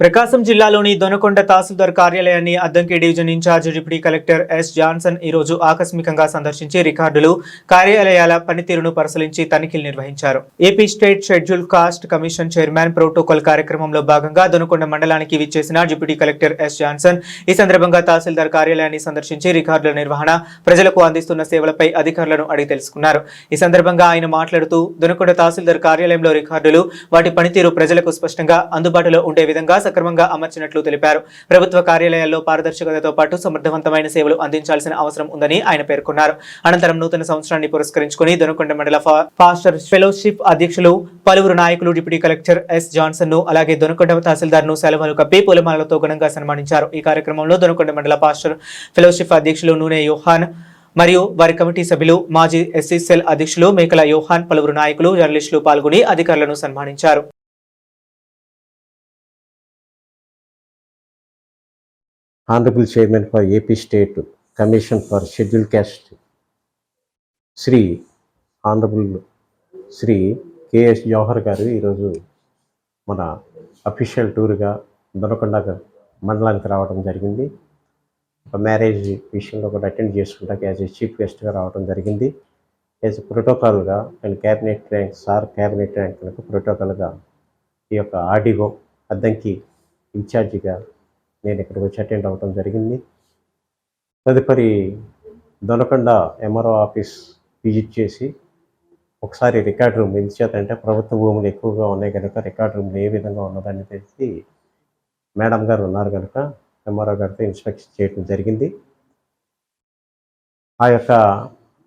ప్రకాశం జిల్లాలోని దొనకొండ తహసీల్దార్ కార్యాలయాన్ని Addanki division incharge deputy collector S Johnson ఈ రోజు ఆకస్మికంగా సందర్శించి రికార్డులు కార్యాలయాల పనితీరును పరిశీలించి తనిఖీలు నిర్వహించారు. AP state schedule caste commission chairman protocol కార్యక్రమంలో భాగంగా దొనకొండ మండలానికి విచ్చేసిన డిప్యూటీ కలెక్టర్ ఎస్ జాన్సన్ ఈ సందర్భంగా తహసీల్దార్ కార్యాలయాన్ని సందర్శించి రికార్డుల నిర్వహణ ప్రజలకు అందిస్తున్న సేవలపై అధికారులను అడిగి తెలుసుకున్నారు. ఈ సందర్భంగా ఆయన మాట్లాడుతూ దొనకొండ తహసీల్దార్ కార్యాలయంలో రికార్డులు వాటి పనితీరు ప్రజలకు స్పష్టంగా అందుబాటులో ఉండే విధంగా సక్రమంగా అమర్చినట్లు తెలిపారు. ప్రభుత్వ కార్యాలయాల్లో పారదర్శకతతో పాటు సమర్థవంతమైన సేవలు అందించాల్సిన అవసరం ఉందని ఆయన పేర్కొన్నారు. అనంతరం నూతన సంవత్సరాన్ని పురస్కరించుకుని దొనకొండ మండల ఫాస్టర్ ఫెలోషిప్ అధ్యక్షులు పలువురు నాయకులు డిప్యూటీ కలెక్టర్ ఎస్ జాన్సన్ను అలాగే దొనకొండ తహసీల్దార్ను సెలవులు కప్పి పూలమాలతో ఘనంగా సన్మానించారు. ఈ కార్యక్రమంలో దొనకొండ మండల పాస్టర్ ఫెలోషిప్ అధ్యక్షులు నూనె యోహాన్ మరియు వారి కమిటీ సభ్యులు మాజీ ఎస్సీసెల్ అధ్యక్షులు మేకల యోహాన్ పలువురు నాయకులు జర్నలిస్టులు పాల్గొని అధికారులను సన్మానించారు. Honourable chairman for AP state commission for schedule caste Shri honourable Shri KS Jawahar garu ఈరోజు మన అఫీషియల్ టూర్గా దొనకొండ మండలానికి రావడం జరిగింది. ఒక మ్యారేజ్ విషయంలో కూడా అటెండ్ చేసుకుంటాక యాజ్ ఏ చీఫ్ గెస్ట్గా రావడం జరిగింది. As ప్రోటోకాల్గా and cabinet rank sir cabinet rank ప్రోటోకాల్గా ఈ యొక్క ఆర్డీఓ అద్దంకి ఇన్ఛార్జిగా నేను ఇక్కడికి వచ్చి అటెండ్ అవ్వడం జరిగింది. తదుపరి దొనకొండ ఎంఆర్ఓ ఆఫీస్ విజిట్ చేసి ఒకసారి రికార్డ్ రూమ్ ఎందుచేత అంటే ప్రభుత్వ భూములు ఎక్కువగా ఉన్నాయి కనుక రికార్డ్ రూమ్లు ఏ విధంగా ఉన్నదని తెలిసి మేడం గారు ఉన్నారు కనుక ఎంఆర్ఓ గారితో ఇన్స్పెక్షన్ చేయడం జరిగింది. ఆ యొక్క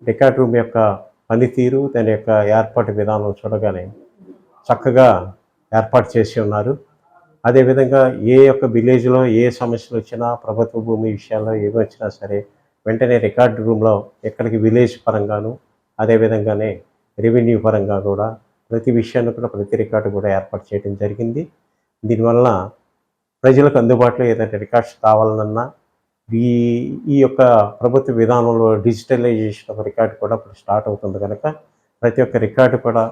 రికార్డ్ రూమ్ యొక్క పనితీరు దాని యొక్క ఏర్పాటు విధానం చూడగానే చక్కగా ఏర్పాటు చేసి ఉన్నారు. అదేవిధంగా ఏ యొక్క విలేజ్లో ఏ సమస్యలు వచ్చినా ప్రభుత్వ భూమి విషయాల్లో ఏమి వచ్చినా సరే వెంటనే రికార్డు రూమ్లో ఎక్కడికి విలేజ్ పరంగాను అదేవిధంగానే రెవెన్యూ పరంగా కూడా ప్రతి విషయాన్ని కూడా ప్రతి రికార్డు కూడా ఏర్పాటు చేయడం జరిగింది. దీనివల్ల ప్రజలకు అందుబాటులో ఏదైనా రికార్డ్స్ కావాలన్నా ఈ ఈ యొక్క ప్రభుత్వ విధానంలో డిజిటలైజేషన్ ఆఫ్ రికార్డు కూడా ఇప్పుడు స్టార్ట్ అవుతుంది కనుక ప్రతి ఒక్క రికార్డు కూడా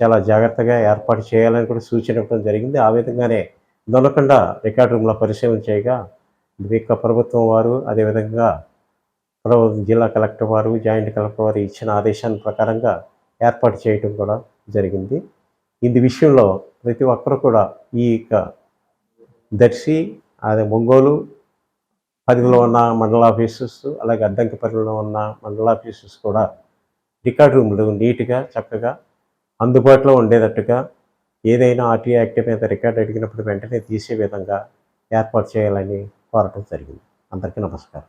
చాలా జాగ్రత్తగా ఏర్పాటు చేయాలని కూడా సూచన ఇవ్వడం జరిగింది. ఆ విధంగానే దొనకొండ రికార్డు రూమ్లో పరిశీలన చేయగా యొక్క ప్రభుత్వం వారు అదేవిధంగా జిల్లా కలెక్టర్ వారు జాయింట్ కలెక్టర్ వారు ఇచ్చిన ఆదేశాల ప్రకారంగా ఏర్పాటు చేయటం కూడా జరిగింది. ఇది విషయంలో ప్రతి ఒక్కరు కూడా ఈ యొక్క దర్శి అదే ఒంగోలు పరిధిలో ఉన్న మండల ఆఫీసెస్ అలాగే అద్దంకి పరిధిలో ఉన్న మండల ఆఫీసెస్ కూడా రికార్డ్ రూమ్లు నీట్గా చక్కగా అందుబాటులో ఉండేటట్టుగా ఏదైనా ఆర్టీ యాక్ట్ మీద రికార్డ్ అడిగినప్పుడు వెంటనే తీసే విధంగా ఏర్పాటు చేయాలని కోరటం జరిగింది. అందరికీ నమస్కారం.